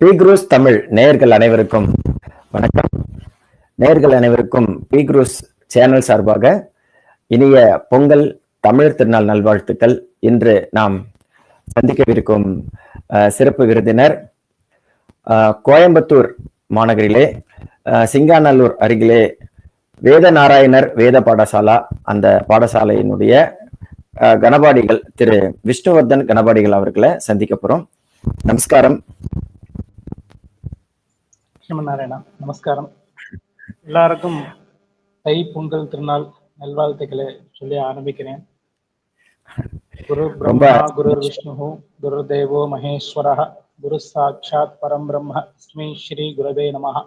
B cruise Tamil நேயர்கள் அனைவருக்கும் வணக்கம். நேயர்கள் அனைவருக்கும் பி குரூஸ் சேனல் சார்பாக இனிய பொங்கல் தமிழர் திருநாள் நல்வாழ்த்துக்கள். இன்று நாம் சந்திக்கவிருக்கும் சிறப்பு விருந்தினர் கோயம்புத்தூர் மாநகரிலே சிங்காநல்லூர் அருகிலே வேத நாராயணர் வேத பாடசாலா. அந்த பாடசாலையினுடைய அஹ், கணபாடிகள் திரு. விஷ்ணுவர்தன் கணபாடிகள் அவர்களை சந்திக்க போறோம். நமஸ்காரம். லட்சுமணநாராயணா நமஸ்காரம். எல்லாருக்கும் தை பொங்கல் திருநாள் நல்வாழ்த்துக்களை சொல்லி ஆரம்பிக்கிறேன். குரு பிரம்மா குரு விஷ்ணு குரு தேவோ மகேஸ்வர குரு சாட்சாத் பரம் பிரம்ம அஸ்மி ஸ்ரீ குருவே நமஹ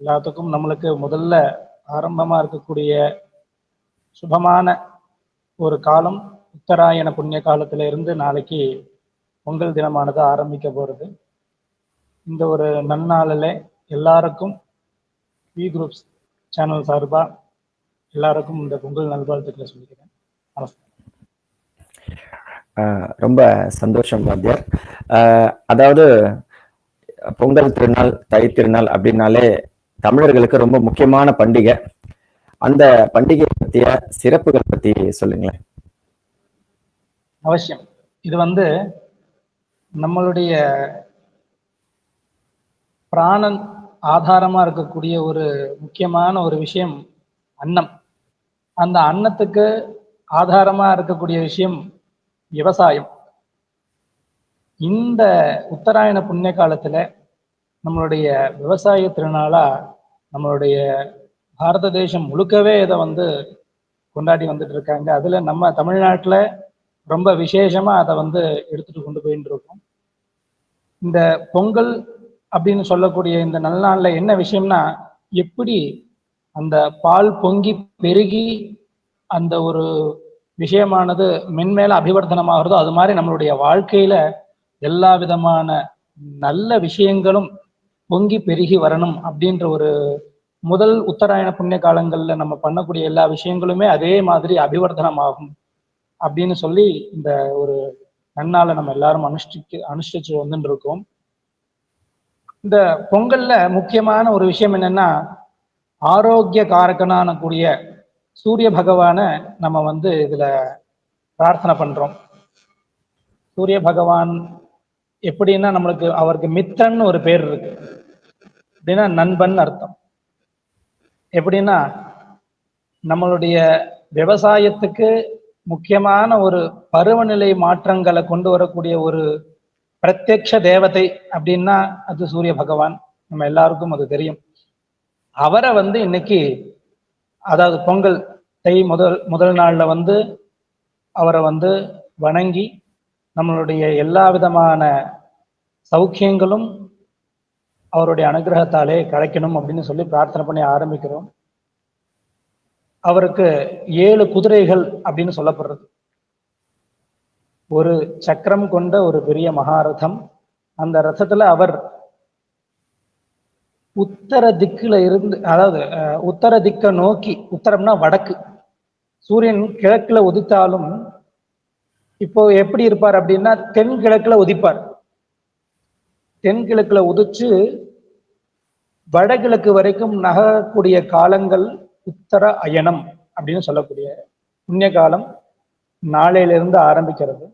எல்லாத்துக்கும் நம்மளுக்கு முதல்ல ஆரம்பமா இருக்கக்கூடிய சுபமான ஒரு காலம் உத்தராயண புண்ணிய காலத்துல இருந்து நாளைக்கு பொங்கல் தினமானது ஆரம்பிக்க போறது. இந்த ஒரு நன்னாளில் எல்லாருக்கும் வி குரூப்ஸ் சேனல் சார்பா எல்லாருக்கும் இந்த பொங்கல் நல்வாழ்த்துக்களை சொல்லிக்கிறேன். நமஸ்காரம் ரொம்ப சந்தோஷம் வாத்தியார். அதாவது பொங்கல் திருநாள் தை திருநாள் அப்படின்னாலே தமிழர்களுக்கு ரொம்ப முக்கியமான பண்டிகை. அந்த பண்டிகை பற்றிய சிறப்புகள் பத்தி சொல்லுங்களேன். அவசியம். இது வந்து நம்மளுடைய பிராணன் ஆதாரமா இருக்கக்கூடிய ஒரு முக்கியமான ஒரு விஷயம் அன்னம். அந்த அன்னத்துக்கு ஆதாரமா இருக்கக்கூடிய விஷயம் விவசாயம். இந்த உத்தராயண புண்ணிய காலத்துல நம்மளுடைய விவசாய திருநாளா நம்மளுடைய பாரத தேசம் முழுக்கவே இதை வந்து கொண்டாடி வந்துட்டு இருக்காங்க. அதுல நம்ம தமிழ்நாட்டுல ரொம்ப விசேஷமா அதை வந்து எடுத்துட்டு கொண்டு போயிட்டு இருக்கோம். இந்த பொங்கல் அப்படின்னு சொல்லக்கூடிய இந்த நல்நாள்ல என்ன விஷயம்னா எப்படி அந்த பால் பொங்கி பெருகி அந்த ஒரு விஷயமானது மென்மேல அபிவர்த்தனமாகிறதோ அது மாதிரி நம்மளுடைய வாழ்க்கையில எல்லா விதமான நல்ல விஷயங்களும் பொங்கி பெருகி வரணும் அப்படின்ற ஒரு முதல் உத்தராயண புண்ணிய காலங்கள்ல நம்ம பண்ணக்கூடிய எல்லா விஷயங்களுமே அதே மாதிரி அபிவர்த்தனமாகும் அப்படின்னு சொல்லி இந்த ஒரு நன்னால நம்ம எல்லாரும் அனுஷ்டிக்கு அனுஷ்டிச்சு வந்துட்டு இருக்கோம். இந்த பொங்கல்ல முக்கியமான ஒரு விஷயம் என்னன்னா ஆரோக்கிய காரகனான கூடிய சூரிய பகவானை நம்ம வந்து இதுல பிரார்த்தனை பண்றோம். சூரிய பகவான் எப்படின்னா நம்மளுக்கு அவருக்கு மித்திரன் ஒரு பேர் இருக்கு. அப்படின்னா நண்பன் அர்த்தம். எப்படின்னா நம்மளுடைய விவசாயத்துக்கு முக்கியமான ஒரு பருவநிலை மாற்றங்களை கொண்டு வரக்கூடிய ஒரு பிரத்யக்ஷ தேவதை அப்படின்னா அது சூரிய பகவான். நம்ம எல்லாருக்கும் அது தெரியும். அவரை வந்து இன்னைக்கு அதாவது பொங்கல் தை முதல் முதல் நாள்ல வந்து அவரை வந்து வணங்கி நம்மளுடைய எல்லா விதமான சௌக்கியங்களும் அவருடைய அனுகிரகத்தாலே கிடைக்கணும் அப்படின்னு சொல்லி பிரார்த்தனை பண்ணி ஆரம்பிக்கிறோம். அவருக்கு ஏழு குதிரைகள் அப்படின்னு சொல்லப்படுறது. ஒரு சக்கரம் கொண்ட ஒரு பெரிய மகாரதம். அந்த ரதத்துல அவர் உத்தர திக்குல இருந்து அதாவது உத்தர திக்க நோக்கி உத்தரம்னா வடக்கு. சூரியன் கிழக்குல உதித்தாலும் இப்போ எப்படி இருப்பார் அப்படின்னா தென்கிழக்குல உதிப்பார். தென்கிழக்குல உதிச்சு வடகிழக்கு வரைக்கும் நகரக்கூடிய காலங்கள் உத்தர அயனம் அப்படின்னு சொல்லக்கூடிய புண்ணிய காலம் நாளையிலிருந்து ஆரம்பிக்கிறது.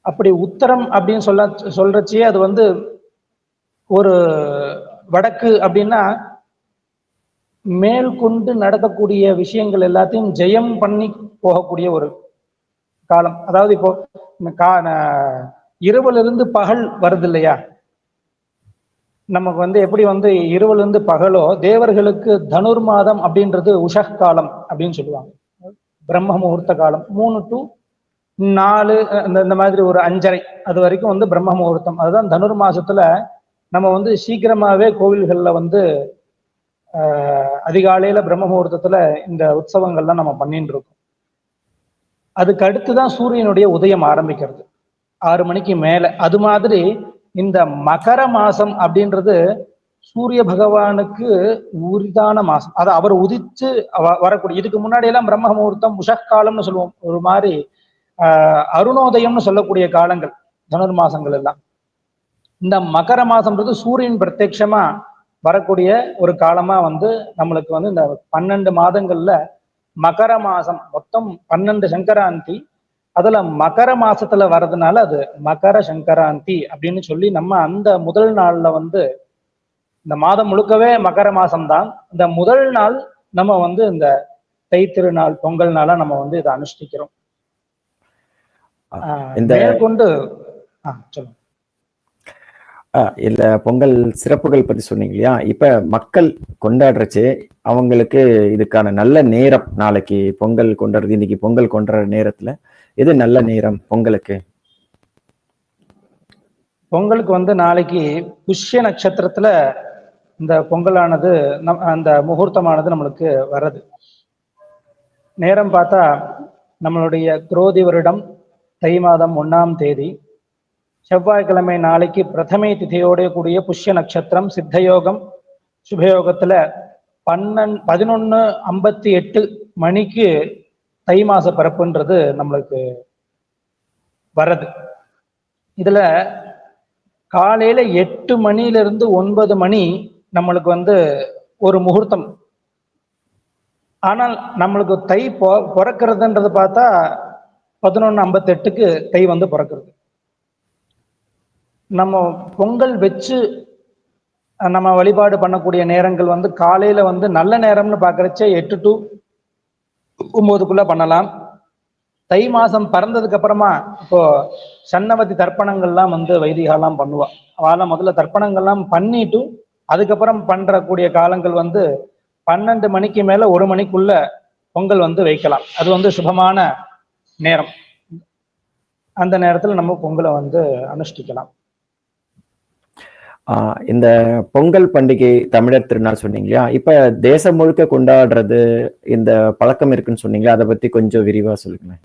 அப்படி உத்தரம் அப்படின்னு சொல்ல சொல்றச்சே அது வந்து ஒரு வடக்கு அப்படின்னா மேல் கொண்டு நடக்கக்கூடிய விஷயங்கள் எல்லாத்தையும் ஜெயம் பண்ணி போகக்கூடிய ஒரு காலம். அதாவது இப்போ இந்த கா பகல் வருது இல்லையா நமக்கு வந்து எப்படி வந்து இரவுல இருந்து பகலோ தேவர்களுக்கு தனுர் மாதம் அப்படின்றது உஷக் காலம் அப்படின்னு சொல்லுவாங்க. பிரம்ம முகூர்த்த காலம். மூணு டு நாலு இந்த இந்த மாதிரி ஒரு அஞ்சரை. அது வரைக்கும் வந்து பிரம்ம முகூர்த்தம். அதுதான் தனுர் மாசத்துல நம்ம வந்து சீக்கிரமாவே கோவில்கள்ல வந்து ஆஹ் அதிகாலையில பிரம்ம முகூர்த்தத்துல இந்த உற்சவங்கள்லாம் நம்ம பண்ணிட்டு இருக்கோம் அதுக்கு அடுத்துதான் சூரியனுடைய உதயம் ஆரம்பிக்கிறது. ஆறு மணிக்கு மேல. அது மாதிரி இந்த மகர மாசம் அப்படின்றது சூரிய பகவானுக்கு உரிதான மாசம். அதை அவர் உதிச்சு வரக்கூடிய இதுக்கு முன்னாடி எல்லாம் பிரம்ம முகூர்த்தம் உஷக்காலம்னு சொல்லுவோம். ஒரு மாதிரி அருணோதயம்னு சொல்லக்கூடிய காலங்கள் தனுர்மாசங்கள் எல்லாம். இந்த மகர மாசம்ன்றது சூரியன் பிரத்யட்சமா வரக்கூடிய ஒரு காலமா வந்து நம்மளுக்கு வந்து இந்த பன்னெண்டு மாதங்கள்ல மகர மாசம் மொத்தம் பன்னெண்டு சங்கராந்தி. அதுல மகர மாசத்துல வர்றதுனால அது மகர சங்கராந்தி அப்படின்னு சொல்லி நம்ம அந்த முதல் நாள்ல வந்து இந்த மாதம் முழுக்கவே மகர மாசம்தான். இந்த முதல் நாள் நம்ம வந்து இந்த தைத்திருநாள் பொங்கல் நாளா நம்ம வந்து இதை அனுஷ்டிக்கிறோம். இந்த- மேற்கொண்டு இல்ல பொங்கல் சிறப்புகள் பத்தி சொன்னீங்க இல்லையா? இப்ப மக்கள் கொண்டாடுறச்சு அவங்களுக்கு இதுக்கான நல்ல நேரம் நாளைக்கு பொங்கல் கொண்டாடுறது இன்னைக்கு பொங்கல் கொண்டாடுற நேரத்துல எது நல்ல நேரம் பொங்கலுக்கு? பொங்கலுக்கு வந்து நாளைக்கு புஷ்ய நட்சத்திரத்துல இந்த பொங்கலானது நம் அந்த முகூர்த்தமானது நம்மளுக்கு வர்றது. நேரம் பார்த்தா நம்மளுடைய குரோதி வருடம் தை மாதம் ஒன்றாம் தேதி செவ்வாய்க்கிழமை நாளைக்கு பிரதமை திதியோட கூடிய புஷ்ய நட்சத்திரம் சித்தயோகம் சுபயோகத்துல பன்னெண் பதினொன்னு ஐம்பத்தி எட்டு மணிக்கு தை மாச பிறப்புன்றது நம்மளுக்கு வரது. இதுல காலையில எட்டு மணில இருந்து ஒன்பது மணி நம்மளுக்கு வந்து ஒரு முகூர்த்தம். ஆனால் நம்மளுக்கு தை பொ பிறக்கிறதுன்றது பார்த்தா பதினொன்று ஐம்பத்தெட்டுக்கு தை வந்து பிறக்கிறது. நம்ம பொங்கல் வச்சு நம்ம வழிபாடு பண்ணக்கூடிய நேரங்கள் வந்து காலையில வந்து நல்ல நேரம்னு பாக்குறச்சே எட்டு டு ஒன்பதுக்குள்ள பண்ணலாம். தை மாசம் பறந்ததுக்கு அப்புறமா இப்போ சன்னவதி தர்ப்பணங்கள்லாம் வந்து வைதிகாலாம் பண்ணுவா. அவெல்லாம் முதல்ல தர்ப்பணங்கள்லாம் பண்ணிட்டு அதுக்கப்புறம் பண்றக்கூடிய காலங்கள் வந்து பன்னெண்டு மணிக்கு மேல ஒரு மணிக்குள்ள பொங்கல் வந்து வைக்கலாம். அது வந்து சுபமான நேரம். அந்த நேரத்துல நம்ம பொங்கலை வந்து அனுஷ்டிக்கலாம். இந்த பொங்கல் பண்டிகை தமிழர் திருநாள் சொன்னீங்க இல்லையா? இப்ப தேசம் முழுக்க கொண்டாடுறது இந்த பழக்கம் இருக்குன்னு சொன்னீங்களா அதை பத்தி கொஞ்சம் விரிவா சொல்லுங்களேன்.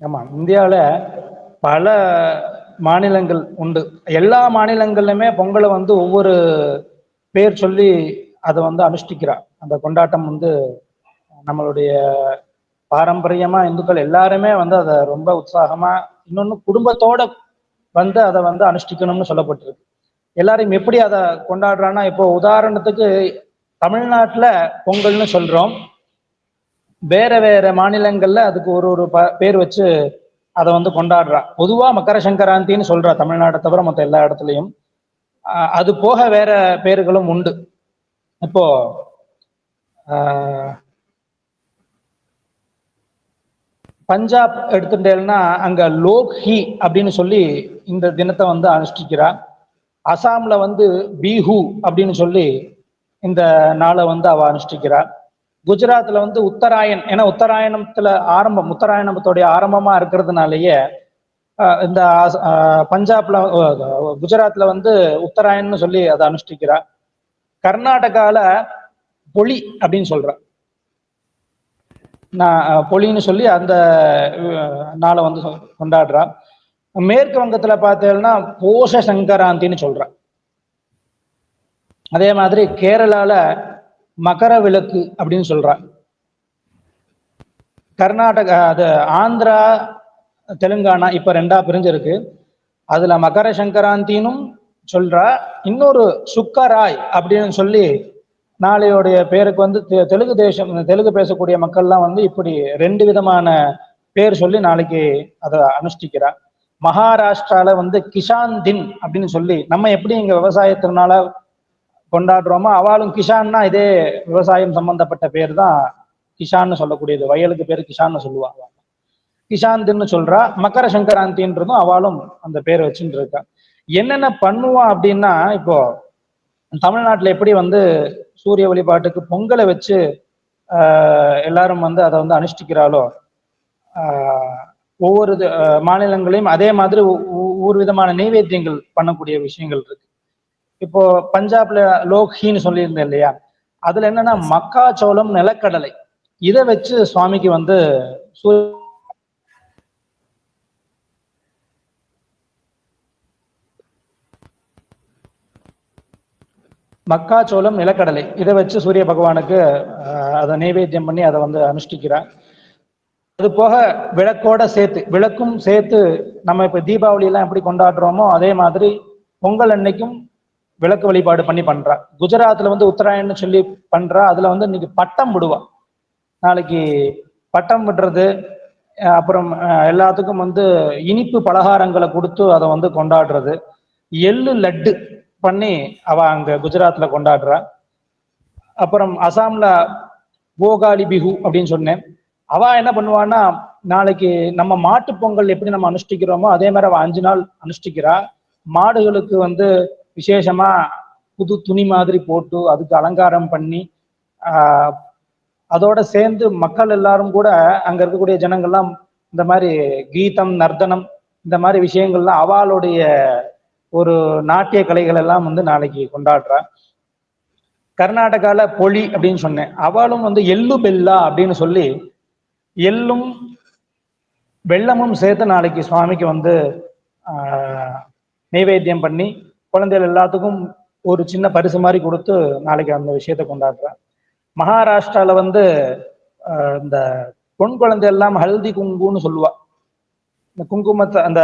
ஆமா இந்தியாவில் பல மாநிலங்கள் உண்டு. எல்லா மாநிலங்கள்லையுமே பொங்கலை வந்து ஒவ்வொரு பேர் சொல்லி அதை வந்து அனுஷ்டிக்கிறா. அந்த கொண்டாட்டம் வந்து நம்மளுடைய பாரம்பரியமா இந்துக்கள் எல்லாருமே வந்து அதை ரொம்ப உற்சாகமா இன்னொன்னு குடும்பத்தோட வந்து அதை வந்து அனுஷ்டிக்கணும்னு சொல்லப்பட்டிருக்கு. எல்லாரும் எப்படி அதை கொண்டாடுறான்னா இப்போ உதாரணத்துக்கு தமிழ்நாட்டுல பொங்கல்னு சொல்றோம். வேற வேற மாநிலங்கள்ல அதுக்கு ஒரு ஒரு ப- பேர் வச்சு அதை வந்து கொண்டாடுறா. பொதுவா மகர சங்கராந்தின்னு சொல்றா தமிழ்நாட்டை தவிர மொத்த எல்லா இடத்துலயும். அது போக வேற பேர்களும் உண்டு. இப்போ பஞ்சாப் எடுத்துட்டேன்னா அங்க லோக் ஹி அப்படின்னு சொல்லி இந்த தினத்தை வந்து அனுஷ்டிக்கிறா. அசாம்ல வந்து பீஹு அப்படின்னு சொல்லி இந்த நாளை வந்து அவ அனுஷ்டிக்கிறா. குஜராத்ல வந்து உத்தராயன். ஏன்னா உத்தராயணத்துல ஆரம்பம் உத்தராயணத்துடைய ஆரம்பமா இருக்கிறதுனாலயே இந்த பஞ்சாப்ல குஜராத்ல வந்து உத்தராயன் சொல்லி அதை அனுஷ்டிக்கிறா. கர்நாடகால பொலி அப்படின்னு சொல்றா. நான் பொலின்னு சொல்லி அந்த நாளை வந்து சொ- கொண்டாடுறா. மேற்கு வங்கத்தில் பார்த்தேன்னா போஷ சங்கராந்தின்னு சொல்கிறான் அதே மாதிரி கேரளால மகர விளக்கு அப்படின்னு சொல்கிறான் கர்நாடகா அது ஆந்திரா தெலுங்கானா இப்போ ரெண்டா பிரிஞ்சிருக்கு. அதில் மகர சங்கராந்தினும் சொல்கிறா இன்னொரு சுக்கராய் அப்படின்னு சொல்லி நாளையோடைய பேருக்கு வந்து தெ- தெலுங்கு தேசம் தெலுங்கு பேசக்கூடிய மக்கள்லாம் வந்து இப்படி ரெண்டு விதமான பேர் சொல்லி நாளைக்கு அதை அனுஷ்டிக்கிறா. மகாராஷ்டிரால வந்து கிஷான் தின் அப்படின்னு சொல்லி நம்ம எப்படி இங்க விவசாயத்தினால கொண்டாடுறோமோ அவளும் கிஷான்னா இதே விவசாயம் சம்பந்தப்பட்ட பேர் தான் கிஷான்னு சொல்லக்கூடியது. வயலுக்கு பேர் கிஷான்னு சொல்லுவாங்க. கிஷான் தின்னு சொல்றா மகர சங்கராந்தின்றதும் அவளும் அந்த பேர் வச்சுட்டு இருக்கா. என்னென்ன பண்ணுவா அப்படின்னா இப்போ தமிழ்நாட்டுல எப்படி வந்து சூரிய வழிபாட்டுக்கு பொங்கலை வச்சு எல்லாரும் வந்து அதை வந்து அனுஷ்டிக்கிறாளோ ஆஹ் ஒவ்வொரு மாநிலங்களையும் அதே மாதிரி ஒவ்வொரு விதமான நைவேத்தியங்கள் பண்ணக்கூடிய விஷயங்கள் இருக்கு. இப்போ பஞ்சாப்ல லோக்ஹின்னு சொல்லியிருந்தேன் இல்லையா? அதுல என்னன்னா மக்காச்சோளம் நிலக்கடலை. இதை வச்சு சுவாமிக்கு வந்து சூரிய மக்காச்சோளம் நிலக்கடலை. இதை வச்சு சூரிய பகவானுக்கு அதை நைவேத்தியம் பண்ணி அதை வந்து அனுஷ்டிக்கிறார். அது போக விளக்கோட சேர்த்து விளக்கும் சேர்த்து நம்ம இப்ப தீபாவளி எல்லாம் எப்படி கொண்டாடுறோமோ அதே மாதிரி பொங்கல் அன்னைக்கும் விளக்கு வழிபாடு பண்ணி பண்றா குஜராத்ல வந்து உத்தராயணம்னு சொல்லி பண்றா அதுல வந்து இன்னைக்கு பட்டம் விடுவா. நாளைக்கு பட்டம் விடுறது அப்புறம் எல்லாத்துக்கும் வந்து இனிப்பு பலகாரங்களை கொடுத்து அதை வந்து கொண்டாடுறது. எள்ளு லட்டு பண்ணி அவ அங்க குஜராத்ல கொண்டாடுறா. அப்புறம் அசாம்ல போகாலி பிஹு அப்படின்னு சொன்னேன். அவ என்ன பண்ணுவான்னா நாளைக்கு நம்ம மாட்டு பொங்கல் எப்படி நம்ம அனுஷ்டிக்கிறோமோ அதே மாதிரி அவ அஞ்சு நாள் அனுஷ்டிக்கிறா. மாடுகளுக்கு வந்து விசேஷமா புது துணி மாதிரி போட்டு அதுக்கு அலங்காரம் பண்ணி ஆஹ் அதோட சேர்ந்து மக்கள் எல்லாரும் கூட அங்க இருக்கக்கூடிய ஜனங்கள்லாம் இந்த மாதிரி கீதம் நர்த்தனம் இந்த மாதிரி விஷயங்கள்லாம் அவளுடைய ஒரு நாட்டிய கலைகள் எல்லாம் வந்து நாளைக்கு கொண்டாடுறா. கர்நாடகால பொலி அப்படின்னு சொன்னேன். அவளும் வந்து எள்ளு பெல்லா அப்படின்னு சொல்லி எள்ளும் வெள்ளமும் சேர்த்து நாளைக்கு சுவாமிக்கு வந்து ஆஹ், நைவேத்தியம் பண்ணி குழந்தைகள் எல்லாத்துக்கும் ஒரு சின்ன பரிசு மாதிரி கொடுத்து நாளைக்கு அந்த விஷயத்தை கொண்டாடுறேன் மகாராஷ்டிரால வந்து இந்த பொன் குழந்தை எல்லாம் ஹல்தி குங்குன்னு சொல்லுவா. இந்த குங்குமத்தை அந்த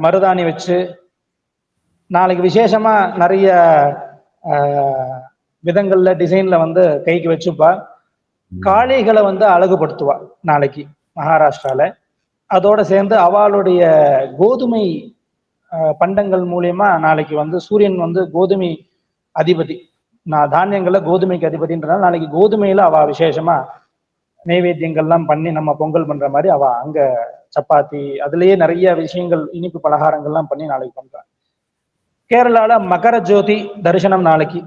மருதாணி வச்சு நாளைக்கு விசேஷமா நிறைய விதங்கள்ல டிசைன்ல வந்து கைக்கு வச்சுப்பா. காளைகளை வந்து அழகுபடுத்துவா நாளைக்கு மகாராஷ்டிரால. அதோட சேர்ந்து அவளுடைய கோதுமை பண்டங்கள் மூலியமா நாளைக்கு வந்து சூரியன் வந்து கோதுமை அதிபதி நான் தானியங்கள்ல கோதுமைக்கு அதிபதின்றனால நாளைக்கு கோதுமையில அவ விசேஷமா நைவேத்தியங்கள்லாம் பண்ணி நம்ம பொங்கல் பண்ற மாதிரி அவ அங்க சப்பாத்தி அதுலயே நிறைய விஷயங்கள் இனிப்பு பலகாரங்கள்லாம் பண்ணி நாளைக்கு பண்றா. கேரளால மகர ஜோதி தரிசனம் நாளைக்கு.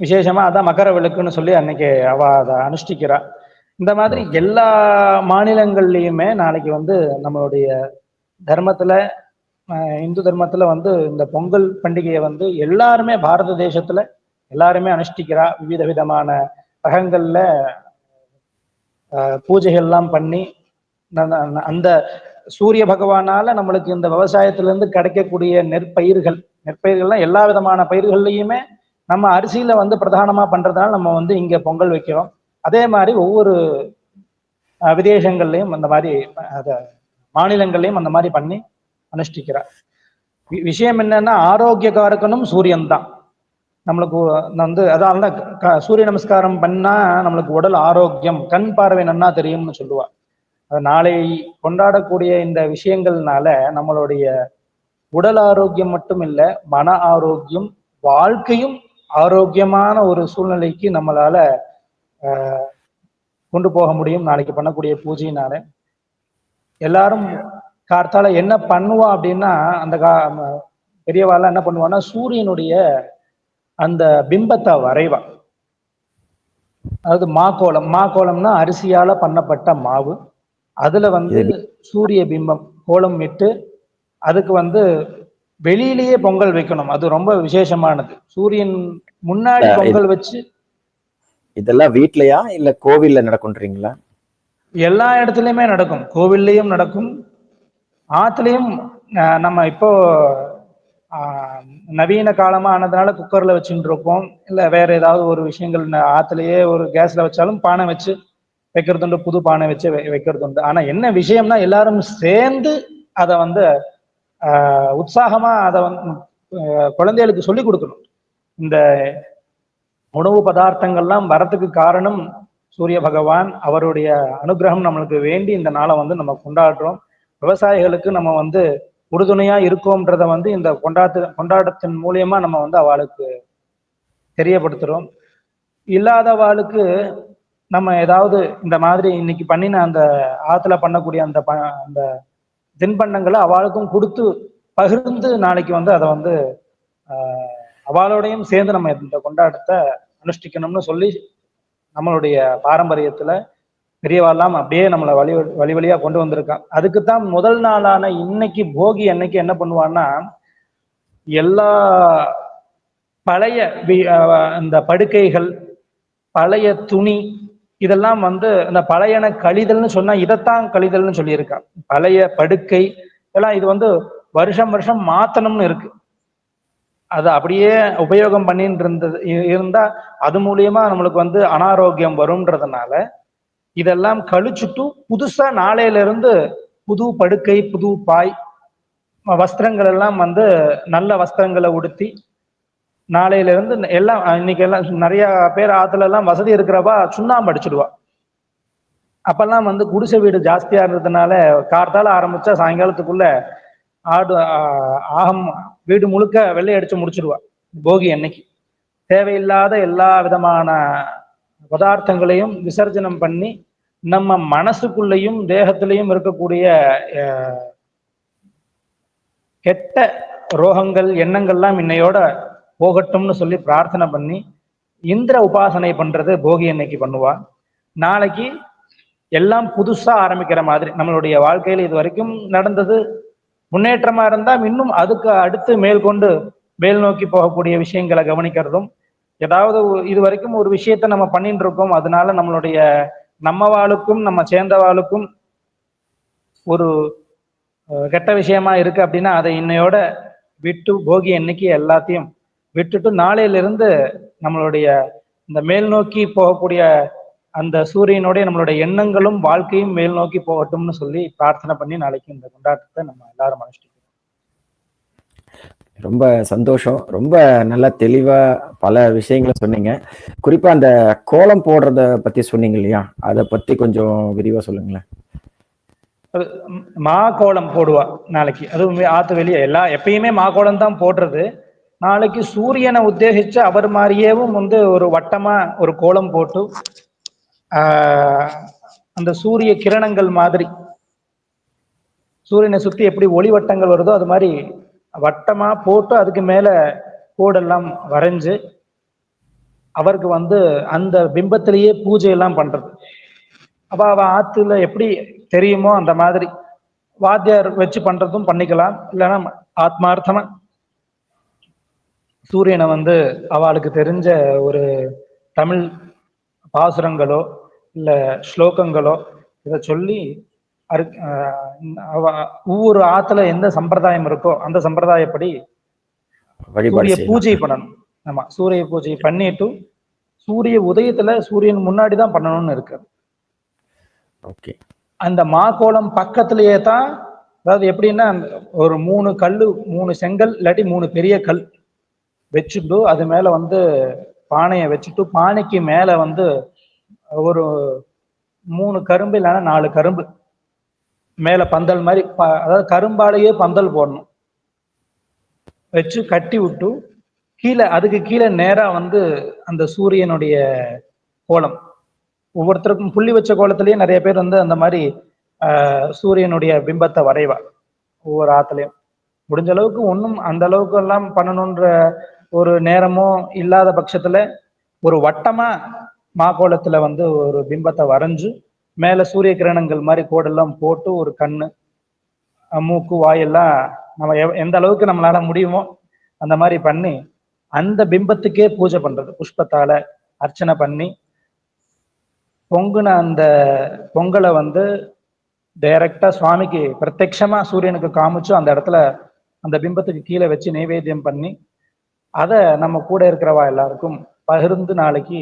விசேஷமா அதான் மகர விளக்குன்னு சொல்லி அன்னைக்கு அவ அதை அனுஷ்டிக்கிறா. இந்த மாதிரி எல்லா மாநிலங்கள்லயுமே நாளைக்கு வந்து நம்மளுடைய தர்மத்துல இந்து தர்மத்துல வந்து இந்த பொங்கல் பண்டிகையை வந்து எல்லாருமே பாரத தேசத்துல எல்லாருமே அனுஷ்டிக்கிறா. விவித விதமான ரகங்கள்ல அஹ், பூஜைகள்லாம் பண்ணி அந்த சூரிய பகவானால நம்மளுக்கு இந்த விவசாயத்துல இருந்து கிடைக்கக்கூடிய நெற்பயிர்கள் நெற்பயிர்கள்லாம் எல்லா விதமான பயிர்கள்லையுமே நம்ம அரிசியில வந்து பிரதானமா பண்றதுனால நம்ம வந்து இங்க பொங்கல் வைக்கிறோம். அதே மாதிரி ஒவ்வொரு விதேசங்கள்லையும் விதேசங்கள்லயும் அந்த மாதிரி அத மாநிலங்கள்லையும் அந்த மாதிரி பண்ணி அனுஷ்டிக்கிறார். விஷயம் என்னன்னா ஆரோக்கியகாரக்கனும் சூரியன் தான் நம்மளுக்கு வந்து அதான் க- சூரிய நமஸ்காரம் பண்ணா நம்மளுக்கு உடல் ஆரோக்கியம் கண் பார்வை நன்னா தெரியும்னு சொல்லுவா நாளை கொண்டாடக்கூடிய இந்த விஷயங்கள்னால நம்மளுடைய உடல் ஆரோக்கியம் மட்டும் இல்ல மன ஆரோக்கியம் வாழ்க்கையும் ஆரோக்கியமான ஒரு சூழ்நிலைக்கு நம்மளால ஆஹ், கொண்டு போக முடியும். நாளைக்கு பண்ணக்கூடிய பூஜையினால. எல்லாரும் கார்த்தால என்ன பண்ணுவா அப்படின்னா அந்த கா ம- என்ன பண்ணுவான்னா சூரியனுடைய அந்த பிம்பத்தை வரைவா. அதாவது மாக்கோலம் மாக்கோலம்னா அரிசியால பண்ணப்பட்ட மாவு. அதுல வந்து சூரிய பிம்பம் கோலம் இட்டு அதுக்கு வந்து வெளியிலேயே பொங்கல் வைக்கணும். அது ரொம்ப விசேஷமானது. சூரியன் முன்னாடி பொங்கல் வச்சு இதெல்லாம் வீட்லயா இல்ல கோவில்ல நடக்கும்ன்றீங்களா எல்லா இடத்துலயுமே நடக்கும். கோவில்லையும் நடக்கும். ஆத்துலயும் நம்ம இப்போ நவீன காலமா ஆனதுனால குக்கர்ல வச்சுட்டு இருக்கோம் இல்ல வேற ஏதாவது ஒரு விஷயங்கள் ஆத்துலயே ஒரு கேஸ்ல வச்சாலும் பானை வச்சு வைக்கிறதுண்டு புது பானை வச்சு வை- வைக்கிறதுண்டு. ஆனா என்ன விஷயம்னா எல்லாரும் சேர்ந்து அதை வந்து ஆஹ், உற்சாகமா அதை வந்து குழந்தைகளுக்கு சொல்லி கொடுக்கணும். இந்த உணவு பதார்த்தங்கள்லாம் வரத்துக்கு காரணம் சூரிய பகவான் அவருடைய அனுகிரகம் நம்மளுக்கு வேண்டி இந்த நாளை வந்து நம்ம கொண்டாடுறோம். விவசாயிகளுக்கு நம்ம வந்து உறுதுணையா இருக்கோம்ன்றத வந்து இந்த கொண்டாட்டு கொண்டாட்டத்தின் மூலியமா நம்ம வந்து அவளுக்கு தெரியப்படுத்துறோம். இல்லாதவாளுக்கு நம்ம ஏதாவது இந்த மாதிரி இன்னைக்கு பண்ணின அந்த ஆத்துல பண்ணக்கூடிய அந்த ப அந்த தின்பண்டங்களை அவளுக்கும் கொடுத்து பகிர்ந்து நாளைக்கு வந்து அதை வந்து அவளோடையும் சேர்ந்து நம்ம இந்த கொண்டாட்டத்தை அனுஷ்டிக்கணும்னு சொல்லி நம்மளுடைய பாரம்பரியத்துல பெரியவாள்லாம் அப்படியே நம்மளை வழி வழி வழியா கொண்டு வந்திருக்கான். அதுக்குத்தான் முதல் நாளான இன்னைக்கு போகி அன்னைக்கு என்ன பண்ணுவான்னா எல்லா பழைய இந்த படுக்கைகள் பழைய துணி இதெல்லாம் வந்து இந்த பழையன கழிதல்னு சொன்னா இதைத்தான் கழிதல்னு சொல்லியிருக்கான் பழைய படுக்கை எல்லாம் இது வந்து வருஷம் வருஷம் மாத்தணும்னு இருக்கு. அது அப்படியே உபயோகம் பண்ணிட்டு இருந்தது இருந்தா அது மூலியமா நம்மளுக்கு வந்து அனாரோக்கியம் வரும்ன்றதுனால இதெல்லாம் கழிச்சுட்டு புதுசா நாளையில இருந்து புது படுக்கை புது பாய் வஸ்திரங்கள் எல்லாம் வந்து நல்ல வஸ்திரங்களை உடுத்தி நாளையில இருந்து எல்லாம் இன்னைக்கு எல்லாம் நிறைய பேர் ஆத்துல எல்லாம் வசதி இருக்கிறவா சுண்ணாம்பு அடிச்சிடுவா. அப்பெல்லாம் வந்து குடிசை வீடு ஜாஸ்தியா இருந்ததுனால கார்த்தால ஆரம்பிச்சா சாயங்காலத்துக்குள்ள ஆடு ஆகம் வீடு முழுக்க வெள்ளை அடிச்சு முடிச்சிடுவா போகி அன்னைக்கு. தேவையில்லாத எல்லா விதமான பதார்த்தங்களையும் விசர்ஜனம் பண்ணி நம்ம மனசுக்குள்ளேயும் தேகத்திலையும் இருக்கக்கூடிய கெட்ட ரோகங்கள் எண்ணங்கள்லாம் இன்னையோட போகட்டும்னு சொல்லி பிரார்த்தனை பண்ணி இந்திர உபாசனை பண்றது போகி அன்னைக்கு பண்ணுவா. நாளைக்கு எல்லாம் புதுசா ஆரம்பிக்கிற மாதிரி நம்மளுடைய வாழ்க்கையில இது வரைக்கும் நடந்தது முன்னேற்றமா இருந்தா இன்னும் அதுக்கு அடுத்து மேற்கொண்டு மேல் நோக்கி போகக்கூடிய விஷயங்களை கவனிக்கிறதும் ஏதாவது இது வரைக்கும் ஒரு விஷயத்த நம்ம பண்ணிட்டு இருக்கோம் அதனால நம்மளுடைய நம்ம வாளுக்கும் நம்ம சேர்ந்தவாளுக்கும் ஒரு கெட்ட விஷயமா இருக்கு அப்படின்னா அதை இன்னையோட விட்டு போகி அன்னைக்கு எல்லாத்தையும் விட்டுட்டு நாளையில இருந்து நம்மளுடைய இந்த மேல் நோக்கி போகக்கூடிய அந்த சூரியனுடைய நம்மளுடைய எண்ணங்களும் வாழ்க்கையும் மேல் நோக்கி போகட்டும்னு சொல்லி பிரார்த்தனை பண்ணி நாளைக்கு இந்த கொண்டாட்டத்தை நம்ம எல்லாரும் அனுஷ்டிக்கிறோம். ரொம்ப சந்தோஷம். ரொம்ப நல்லா தெளிவா பல விஷயங்களை சொன்னீங்க. குறிப்பா அந்த கோலம் போடுறத பத்தி சொன்னீங்க இல்லையா? அதை பத்தி கொஞ்சம் விரிவா சொல்லுங்களேன். அது ம், மா கோலம் போடுவா நாளைக்கு. அதுவும் ஆத்து வெளியே எல்லா எப்பயுமே மா கோலம் தான் போடுறது. நாளைக்கு சூரியனை உத்தேசிச்சு அவர் மாதிரியேவும் வந்து ஒரு வட்டமா ஒரு கோலம் போட்டு ஆஹ், அந்த சூரிய கிரணங்கள் மாதிரி சூரியனை சுத்தி எப்படி ஒளி வட்டங்கள் வருதோ அது மாதிரி வட்டமா போட்டு அதுக்கு மேல கோடெல்லாம் வரைஞ்சு அவருக்கு வந்து அந்த பிம்பத்திலேயே பூஜை எல்லாம் பண்றது. அப்ப அவ ஆத்துல எப்படி தெரியுமோ அந்த மாதிரி வாத்தியார் வச்சு பண்றதும் பண்ணிக்கலாம். இல்லைன்னா ஆத்மார்த்தமா சூரியனை வந்து அவளுக்கு தெரிஞ்ச ஒரு தமிழ் பாசுரங்களோ இல்ல ஸ்லோகங்களோ இதை சொல்லி அரு ஒவ்வொரு ஆத்துல எந்த சம்பிரதாயம் இருக்கோ அந்த சம்பிரதாயப்படி சூரிய. பூஜை பண்ணணும். ஆமா சூரிய பூஜை பண்ணிட்டு சூரிய உதயத்துல சூரியன் முன்னாடி தான் பண்ணணும்னு இருக்கு. ஓகே. அந்த மாக்கோளம் பக்கத்திலேயே தான் அதாவது எப்படின்னா ஒரு மூணு கல்லு மூணு செங்கல் இல்லாட்டி மூணு பெரிய கல் வச்சுட்டு அது மேல வந்து பானையை வச்சுட்டு பானைக்கு மேல வந்து ஒரு மூணு கரும்பு இல்லைன்னா நாலு கரும்பு. மேல பந்தல் மாதிரி ப- அதாவது கரும்பாலேயே பந்தல் போடணும். வச்சு கட்டி விட்டு கீழே அதுக்கு கீழே நேரா வந்து அந்த சூரியனுடைய கோலம். ஒவ்வொருத்தருக்கும் புள்ளி வச்ச கோலத்திலேயே நிறைய பேர் வந்து அந்த மாதிரி ஆஹ், சூரியனுடைய பிம்பத்தை வரைவா. ஒவ்வொரு ஆத்துலயும். முடிஞ்ச அளவுக்கு ஒன்றும் அந்த அளவுக்கு எல்லாம் பண்ணணுன்ற ஒரு நேரமோ இல்லாத பட்சத்துல ஒரு வட்டமா மாக்கோலத்துல வந்து ஒரு பிம்பத்தை வரைஞ்சு மேல சூரிய கிரணங்கள் மாதிரி கோடெல்லாம் போட்டு ஒரு கண்ணு மூக்கு வாயெல்லாம் நம்ம எவ்- எந்த அளவுக்கு நம்மளால முடியுமோ அந்த மாதிரி பண்ணி அந்த பிம்பத்துக்கே பூஜை பண்றது. புஷ்பத்தால அர்ச்சனை பண்ணி பொங்குன அந்த பொங்கலை வந்து டைரக்டா சுவாமிக்கு பிரத்யட்சமா சூரியனுக்கு காமிச்சு அந்த இடத்துல அந்த பிம்பத்துக்கு கீழே வச்சு நைவேத்தியம் பண்ணி அதை நம்ம கூட இருக்கிறவா எல்லாருக்கும் பகிர்ந்து நாளைக்கு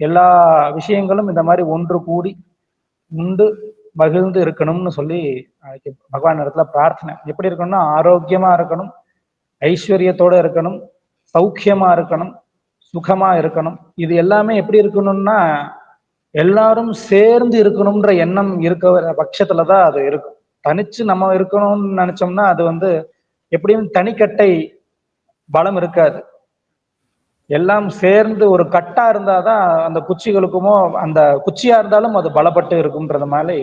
எல்லா விஷயங்களும் இந்த மாதிரி ஒன்று கூடி உண்டு மகிழ்ந்து இருக்கணும்னு சொல்லி நாளைக்கு பகவான் இடத்துல பிரார்த்தனை. எப்படி இருக்கணும்னா ஆரோக்கியமா இருக்கணும் ஐஸ்வர்யத்தோட இருக்கணும் சௌக்கியமா இருக்கணும் சுகமா இருக்கணும். இது எல்லாமே எப்படி இருக்கணும்னா எல்லாரும் சேர்ந்து இருக்கணும்ன்ற எண்ணம் இருக்கிற பட்சத்துல தான் அது இருக்கும். தனிச்சு நம்ம இருக்கணும்னு நினைச்சோம்னா அது வந்து எப்படியும் தனிக்கட்டை பலம் இருக்காது. எல்லாம் சேர்ந்து ஒரு கட்டா இருந்தாதான் அந்த குச்சிகளுக்குமோ அந்த குச்சியா இருந்தாலும் அது பலப்பட்டு இருக்கும்ன்றது மாதிரி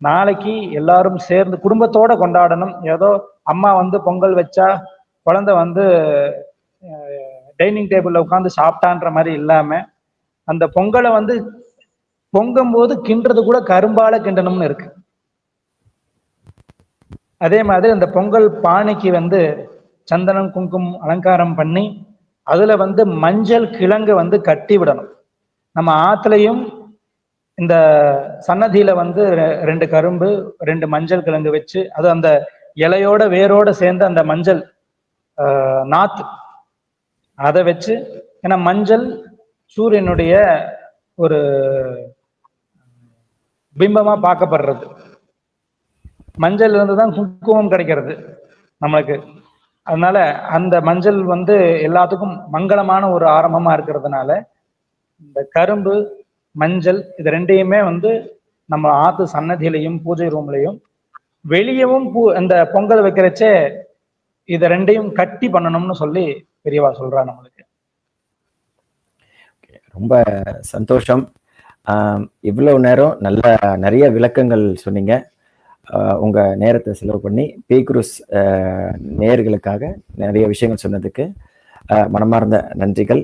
நாளைக்கு எல்லாரும் சேர்ந்து குடும்பத்தோட கொண்டாடணும். ஏதோ அம்மா வந்து பொங்கல் வச்சா குழந்தை வந்து டைனிங் டேபிள்ல உட்காந்து சாப்பிட்டான்ற மாதிரி இல்லாம அந்த பொங்கலை வந்து பொங்கும் போது கிண்டுறது கூட கரும்பால கிண்டணும்னு இருக்கு. அதே மாதிரி அந்த பொங்கல் பானைக்கு வந்து சந்தனம் குங்குமம் அலங்காரம் பண்ணி அதுல வந்து மஞ்சள் கிழங்கு வந்து கட்டி விடணும். நம்ம ஆத்துலையும் இந்த சன்னதியில வந்து ரெ- ரெண்டு கரும்பு ரெண்டு மஞ்சள் கிழங்கு வச்சு அது அந்த இலையோட வேரோட சேர்ந்து அந்த மஞ்சள் நாத்து. அதை வச்சு ஏன்னா மஞ்சள் சூரியனுடைய ஒரு பிம்பமா பார்க்கப்படுறது. மஞ்சள் இருந்து தான் குங்குமம் கிடைக்கிறது நம்மளுக்கு. அதனால அந்த மஞ்சள் வந்து எல்லாத்துக்கும் மங்களமான ஒரு ஆரம்பமா இருக்கிறதுனால இந்த கரும்பு மஞ்சள் இது ரெண்டையுமே வந்து நம்ம ஆத்து சன்னதியிலையும் பூஜை ரூம்லையும் வெளியவும் பூ அந்த பொங்கல் வைக்கிறச்சே இதை ரெண்டையும் கட்டி பண்ணணும்னு சொல்லி பெரியவா சொல்றா நம்மளுக்கு. ரொம்ப சந்தோஷம். இவ்வளவு நேரம் நல்ல நிறைய விளக்கங்கள் சொன்னீங்க. உங்க நேரத்தை செலவு பண்ணி பி நேர்களுக்காக ஆஹ், நேயர்களுக்காக நிறைய விஷயங்கள் சொன்னதுக்கு மனமார்ந்த நன்றிகள்.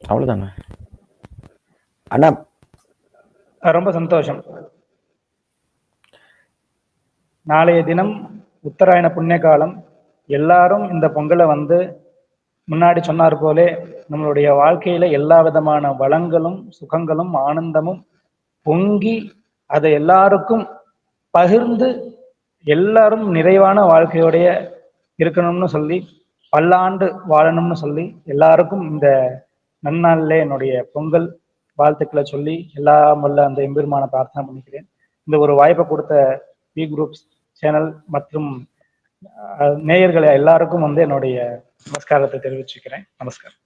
அவ்வளவுதாங்க அண்ணா. ரொம்ப சந்தோஷம். நாளைய தினம் உத்தராயண புண்ணிய காலம் எல்லாரும் இந்த பொங்கலை வந்து முன்னாடி சொன்னார் போலே நம்மளுடைய வாழ்க்கையில எல்லா விதமான வளங்களும் சுகங்களும் ஆனந்தமும் பொங்கி அதை எல்லாருக்கும் பகிர்ந்து எல்லாரும் நிறைவான வாழ்க்கையோடைய இருக்கணும்னு சொல்லி பல்லாண்டு வாழணும்னு சொல்லி எல்லாருக்கும் இந்த நன்னாளில் என்னுடைய பொங்கல் வாழ்த்துக்களை சொல்லி எல்லாம் வல்ல அந்த எம்பெருமான பிரார்த்தனை பண்ணிக்கிறேன். இந்த ஒரு வாய்ப்பை கொடுத்த பி குரூப்ஸ் சேனல் மற்றும் நேயர்களை எல்லாருக்கும் வந்து என்னுடைய நமஸ்காரத்தை தெரிவிச்சுக்கிறேன். நமஸ்காரம்.